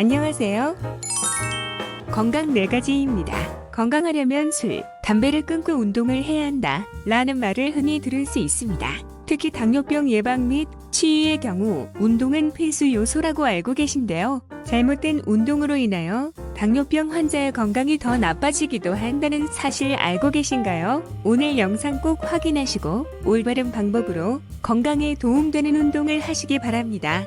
안녕하세요. 건강 네 가지입니다. 건강하려면 술, 담배를 끊고 운동을 해야 한다. 라는 말을 흔히 들을 수 있습니다. 특히 당뇨병 예방 및 치유의 경우 운동은 필수 요소라고 알고 계신데요. 잘못된 운동으로 인하여 당뇨병 환자의 건강이 더 나빠지기도 한다는 사실 알고 계신가요? 오늘 영상 꼭 확인하시고 올바른 방법으로 건강에 도움되는 운동을 하시기 바랍니다.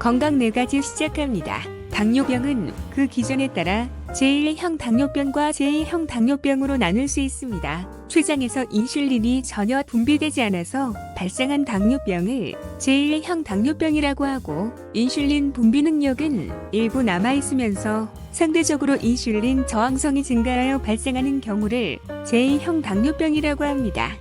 건강 네 가지 시작합니다. 당뇨병은 그 기전에 따라 제1형 당뇨병과 제2형 당뇨병으로 나눌 수 있습니다. 췌장에서 인슐린이 전혀 분비되지 않아서 발생한 당뇨병을 제1형 당뇨병이라고 하고 인슐린 분비 능력은 일부 남아있으면서 상대적으로 인슐린 저항성이 증가하여 발생하는 경우를 제2형 당뇨병이라고 합니다.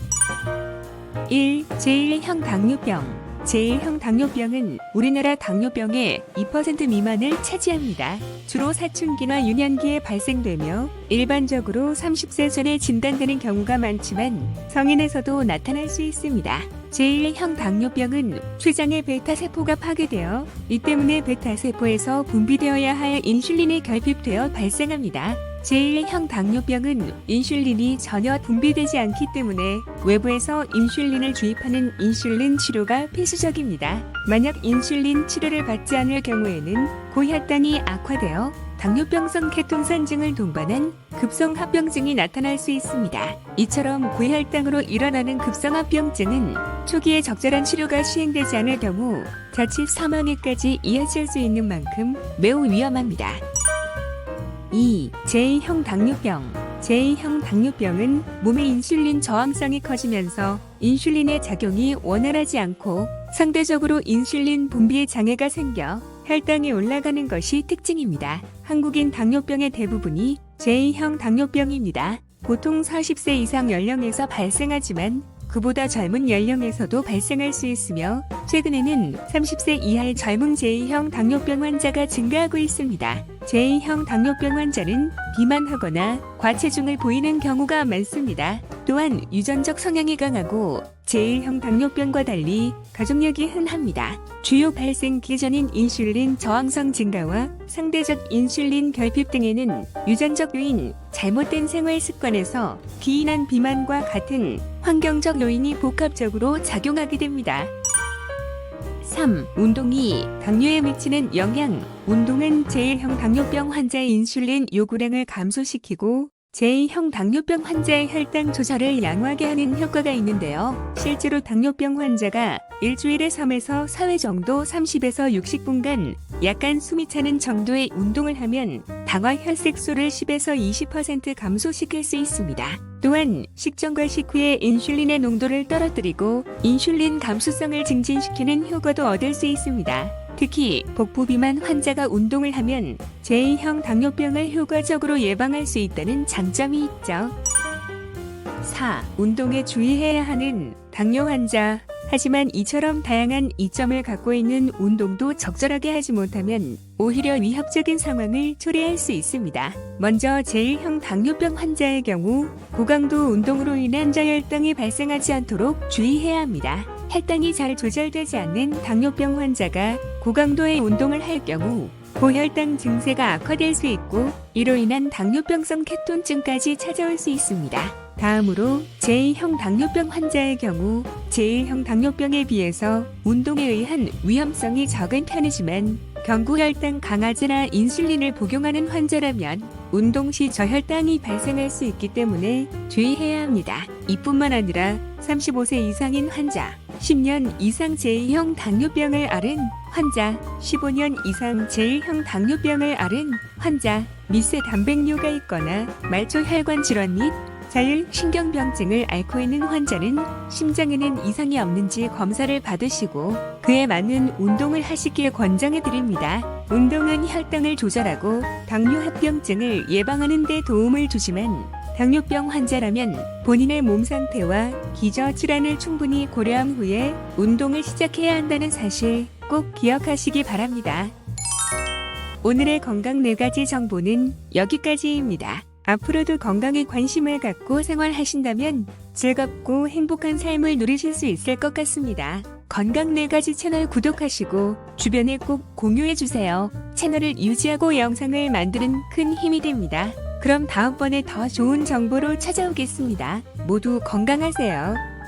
1. 제1형 당뇨병 제1형 당뇨병은 우리나라 당뇨병의 2% 미만을 차지합니다. 주로 사춘기나 유년기에 발생되며 일반적으로 30세 전에 진단되는 경우가 많지만 성인에서도 나타날 수 있습니다. 제1형 당뇨병은 췌장의 베타세포가 파괴되어 이 때문에 베타세포에서 분비되어야 할 인슐린이 결핍되어 발생합니다. 제1형 당뇨병은 인슐린이 전혀 분비되지 않기 때문에 외부에서 인슐린을 주입하는 인슐린 치료가 필수적입니다. 만약 인슐린 치료를 받지 않을 경우에는 고혈당이 악화되어 당뇨병성 케톤산증을 동반한 급성합병증이 나타날 수 있습니다. 이처럼 고혈당으로 일어나는 급성합병증은 초기에 적절한 치료가 시행되지 않을 경우 자칫 사망에까지 이어질 수 있는 만큼 매우 위험합니다. 2. 제2형 당뇨병 제2형 당뇨병은 몸의 인슐린 저항성이 커지면서 인슐린의 작용이 원활하지 않고 상대적으로 인슐린 분비에 장애가 생겨 혈당이 올라가는 것이 특징입니다. 한국인 당뇨병의 대부분이 제2형 당뇨병입니다. 보통 40세 이상 연령에서 발생하지만 그보다 젊은 연령에서도 발생할 수 있으며 최근에는 30세 이하의 젊은 제2형 당뇨병 환자가 증가하고 있습니다. 제2형 당뇨병 환자는 비만하거나 과체중을 보이는 경우가 많습니다. 또한 유전적 성향이 강하고 제1형 당뇨병과 달리 가족력이 흔합니다. 주요 발생 기전인 인슐린 저항성 증가와 상대적 인슐린 결핍 등에는 유전적 요인, 잘못된 생활 습관에서 기인한 비만과 같은 환경적 요인이 복합적으로 작용하게 됩니다. 3. 운동이 당뇨에 미치는 영향. 운동은 제1형 당뇨병 환자의 인슐린 요구량을 감소시키고 제2형 당뇨병 환자의 혈당 조절을 양호하게 하는 효과가 있는데요. 실제로 당뇨병 환자가 일주일에 3에서 4회 정도 30에서 60분간 약간 숨이 차는 정도의 운동을 하면 당화 혈색소를 10에서 20% 감소시킬 수 있습니다. 또한 식전과 식후에 인슐린의 농도를 떨어뜨리고 인슐린 감수성을 증진시키는 효과도 얻을 수 있습니다. 특히 복부 비만 환자가 운동을 하면 제2형 당뇨병을 효과적으로 예방할 수 있다는 장점이 있죠. 4. 운동에 주의해야 하는 당뇨 환자. 하지만 이처럼 다양한 이점을 갖고 있는 운동도 적절하게 하지 못하면 오히려 위협적인 상황을 초래할 수 있습니다. 먼저 제1형 당뇨병 환자의 경우 고강도 운동으로 인한 저혈당이 발생하지 않도록 주의해야 합니다. 혈당이 잘 조절되지 않는 당뇨병 환자가 고강도의 운동을 할 경우 고혈당 증세가 악화될 수 있고 이로 인한 당뇨병성 케톤증까지 찾아올 수 있습니다. 다음으로 제2형 당뇨병 환자의 경우 제1형 당뇨병에 비해서 운동에 의한 위험성이 적은 편이지만 경구혈당 강아지나 인슐린을 복용하는 환자라면 운동 시 저혈당이 발생할 수 있기 때문에 주의해야 합니다. 이뿐만 아니라 35세 이상인 환자, 10년 이상 제2형 당뇨병을 앓은 환자, 15년 이상 제1형 당뇨병을 앓은 환자, 미세 단백뇨가 있거나 말초 혈관 질환 및 자율 신경병증을 앓고 있는 환자는 심장에는 이상이 없는지 검사를 받으시고 그에 맞는 운동을 하시길 권장해 드립니다. 운동은 혈당을 조절하고 당뇨 합병증을 예방하는 데 도움을 주지만 당뇨병 환자라면 본인의 몸 상태와 기저 질환을 충분히 고려한 후에 운동을 시작해야 한다는 사실 꼭 기억하시기 바랍니다. 오늘의 건강 네 가지 정보는 여기까지입니다. 앞으로도 건강에 관심을 갖고 생활하신다면 즐겁고 행복한 삶을 누리실 수 있을 것 같습니다. 건강 네 가지 채널 구독하시고 주변에 꼭 공유해 주세요. 채널을 유지하고 영상을 만드는 큰 힘이 됩니다. 그럼 다음번에 더 좋은 정보로 찾아오겠습니다. 모두 건강하세요.